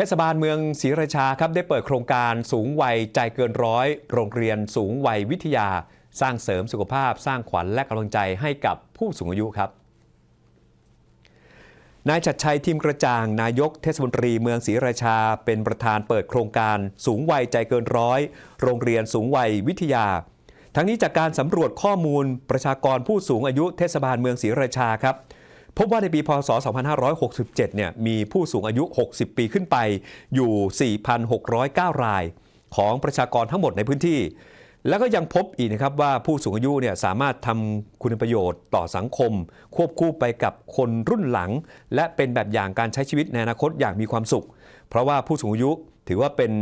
ทศบาลเมืองศรีราชาครับได้เปิดโครงการสูงวัยใจเกินร้อย โรงเรียนสูงวัยวิทยา สร้างเสริมสุขภาพ สร้างขวัญและกำลังใจให้กับผู้สูงอายุครับนายชัดชัยทีมกระจ่างนายกเทศมนตรีเมืองศรีราชา เป็นประธานเปิดโครงการสูงวัยใจเกินร้อยโรงเรียนสูงวัยวิทยา ทั้งนี้จากการสำรวจข้อมูลประชากรผู้สูงอายุเทศบาลเมืองศรีราชาครับ พบว่าในปีพศ 2567 เนี่ยมีผู้สูงอายุ 60 ปีขึ้นไปอยู่ 4,609 ราย ของประชากรทั้งหมดในพื้นที่ แล้วก็ยังพบอีกนะครับว่าผู้สูงอายุเนี่ยสามารถทำคุณประโยชน์ต่อสังคม ควบคู่ไปกับคนรุ่นหลัง และเป็นแบบอย่างการใช้ชีวิตในอนาคตอย่างมีความสุข เพราะว่าผู้สูงอายุถือว่าเป็น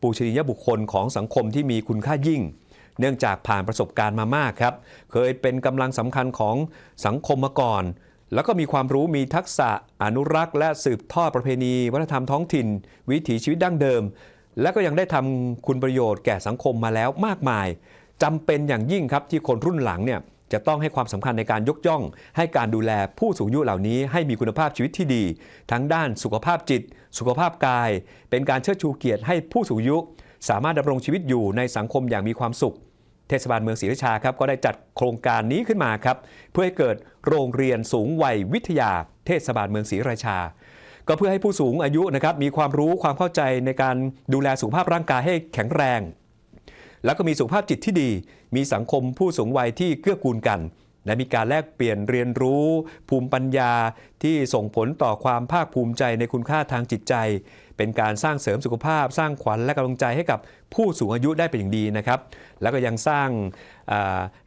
ปูชนียบุคคลของสังคมที่มีคุณค่ายิ่งเนื่องจากผ่านประสบการณ์มามากครับ เคยเป็นกำลังสำคัญของสังคมมาก่อน แล้วก็มีความรู้มีทักษะอนุรักษ์ และสืบทอดประเพณี วัฒนธรรมท้องถิ่น วิถีชีวิตดั้งเดิม และก็ยังได้ทำคุณประโยชน์แก่สังคมมาแล้วมากมายจำเป็นอย่างยิ่งครับที่คนรุ่นหลังเนี่ยจะต้องให้ความสำคัญในการยกย่อง ให้การดูแลผู้สูงอายุเหล่านี้ ให้มีคุณภาพชีวิตที่ดี ทั้งด้านสุขภาพจิต สุขภาพกาย เป็นการเชิดชูเกียรติให้ผู้สูงอายุ สามารถดำรงชีวิตอยู่ในสังคมอย่างมีความสุข เทศบาลเมืองศรีราชาครับก็ได้จัดโครงการนี้ขึ้นมาครับเพื่อให้เกิดโรงเรียนสูงวัยวิทยา เทศบาลเมืองศรีราชา ก็เพื่อให้ผู้สูงอายุนะครับมีความรู้ความเข้าใจในการดูแลสุขภาพร่างกายให้แข็งแรง แล้วก็มีสุขภาพจิตที่ดี มีสังคมผู้สูงวัยที่เกื้อกูลกัน และมีการแลกเปลี่ยนเรียนรู้ภูมิปัญญาที่ส่งผลต่อความภาคภูมิใจในคุณค่าทางจิตใจ เป็นการสร้างเสริมสุขภาพ สร้างขวัญและกำลังใจให้กับผู้สูงอายุได้เป็นอย่างดีนะครับ แล้วก็ยังสร้าง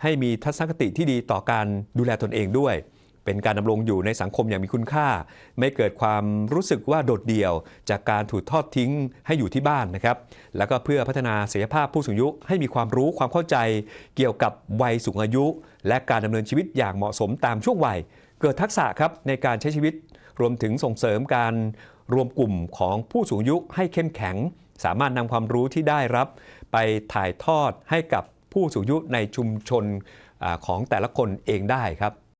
ให้มีทัศนคติที่ดีต่อการดูแลตนเองด้วย เป็นการดำรงอยู่ในสังคมอย่างมีคุณค่า ไม่เกิดความรู้สึกว่าโดดเดี่ยว จากการถูกทอดทิ้งให้อยู่ที่บ้านนะครับ แล้วก็เพื่อพัฒนาศักยภาพผู้สูงอายุให้มีความรู้ความเข้าใจ เกี่ยวกับวัยสูงอายุ และการดำเนินชีวิตอย่างเหมาะสมตามช่วงวัย เกิดทักษะครับในการใช้ชีวิต รวมถึงส่งเสริมการรวมกลุ่มของผู้สูงอายุให้เข้มแข็ง สามารถนำความรู้ที่ได้รับ ไปถ่ายทอดให้กับผู้สูงอายุในชุมชนของแต่ละคนเองได้ครับ